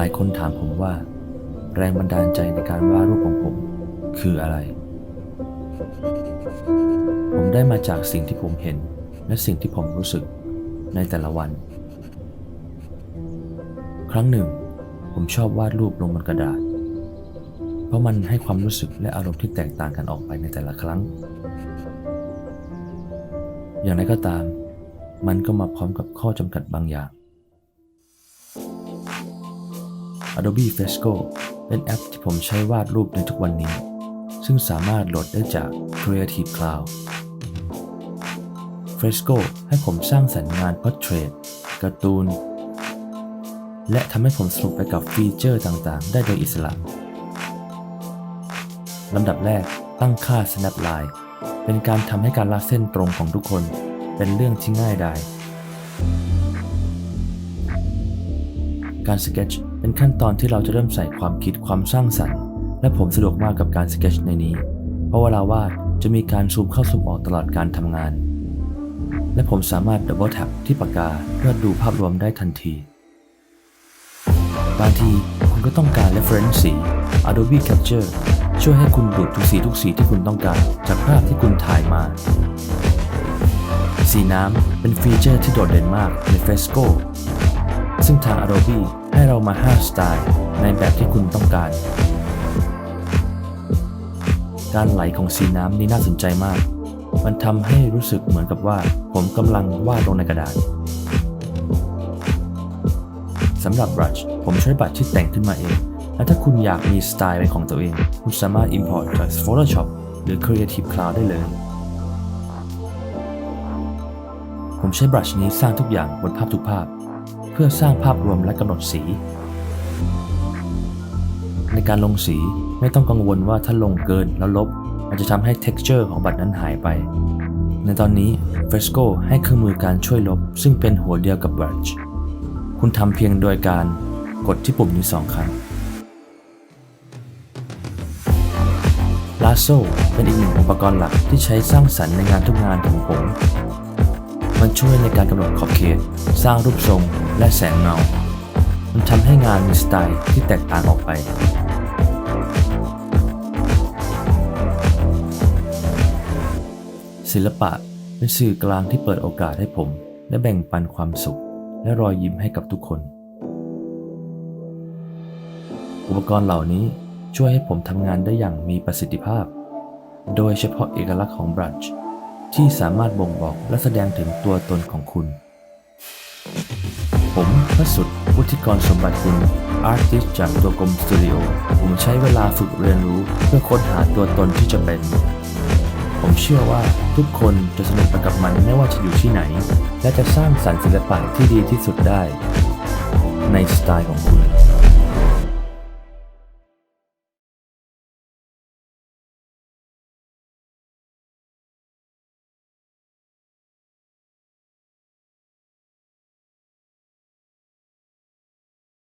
หลายคนถามผมว่า แรงบันดาลใจในการวาดรูปของผมคืออะไร ผมได้มาจากสิ่งที่ผมเห็นและสิ่งที่ผมรู้สึกในแต่ละวัน ครั้งหนึ่ง ผมชอบวาดรูปลงบนกระดาษ เพราะมันให้ความรู้สึกและอารมณ์ที่แตกต่างกันออกไปในแต่ละครั้ง อย่างไรก็ตาม มันก็มาพร้อมกับข้อจำกัดบางอย่าง Adobe Fresco เป็นแอปที่ผมใช้วาดรูปในทุกวันนี้ ซึ่งสามารถโหลดได้จาก Creative Cloud Fresco ให้ผมสร้างสรรค์งาน Portrait การ์ตูน และทำให้ผมสนุกไปกับฟีเจอร์ต่างๆ ได้โดยอิสระลำดับแรกตั้งค่า Snapline เป็นการทำให้การลากเส้นตรงของทุกคนเป็นเรื่องที่ง่ายดาย การสเก็ตชเป็นขั้นตอนที่เราจะเริ่มใส่ความคิดความสร้างสรรค์ และผมสะดวกมากกับการสเก็ตชในนี้ เพราะเวลาวาดจะมีการซูมเข้าซูมออกตลอดการทำงาน และผมสามารถดับเบิลแท็บที่ปากกาเพื่อดูภาพรวมได้ทันที บางทีคุณก็ต้องการ reference สี Adobe Capture ช่วยให้คุณดูดทุกสีทุกสีที่คุณต้องการจากภาพที่คุณถ่ายมา สีน้ำเป็นฟีเจอร์ที่โดดเด่นมากใน Fresco ซึ่งทาง Adobe ให้เรามา 5 สไตล์ในแบบที่คุณต้องการ การไหลของสีน้ำนี่น่าสนใจมาก มันทำให้รู้สึกเหมือนกับว่าผมกำลังวาดลงในกระดาษสำหรับบรัชผมใช้บัตรที่แต่งขึ้นมาเอง และถ้าคุณอยากมีสไตล์เป็นของตัวเอง คุณสามารถ import จาก Photoshop หรือ Creative Cloud ได้เลย ผมใช้บรัชนี้สร้างทุกอย่างบนภาพทุกภาพ พื่อสร้างภาพรวมและกำหนดสี ในการลงสีไม่ต้องกังวลว่าถ้าลงเกินแล้วลบ มันจะทำให้ texture ของบัตรนั้นหายไป ในตอนนี้ Fresco ให้เครื่องมือการช่วยลบ ซึ่งเป็นหัวเดียวกับ Brush คุณทำเพียงโดยการกดที่ปุ่มนี้สองครั้ง Lasso เป็นอีกหนึ่งอุปกรณ์หลักที่ใช้สร้างสรรค์ในงานทุกงานของผม มันช่วยในการกำหนดขอบเขต สร้างรูปทรงและแสงเงา มันทำให้งานมีสไตล์ที่แตกต่างออกไป ศิลปะเป็นสื่อกลางที่เปิดโอกาสให้ผม ได้แบ่งปันความสุข และรอยยิ้มให้กับทุกคน อุปกรณ์เหล่านี้ช่วยให้ผมทำงานได้อย่างมีประสิทธิภาพ โดยเฉพาะเอกลักษณ์ของบรัช ที่สามารถบ่งบอกและแสดงถึงตัวตนของคุณ ผมพระสุดวุฒิกรสมบัติคุณอาร์ติสจากตัวกลมสตูดิโอผมใช้เวลาฝึกเรียนรู้เพื่อค้นหาตัวตนที่จะเป็น ผมเชื่อว่าทุกคนจะสนุกไปกับมันไม่ว่าจะอยู่ที่ไหน และจะสร้างสรรค์ศิลปะที่ดีที่สุดได้ ในสไตล์ของคุณ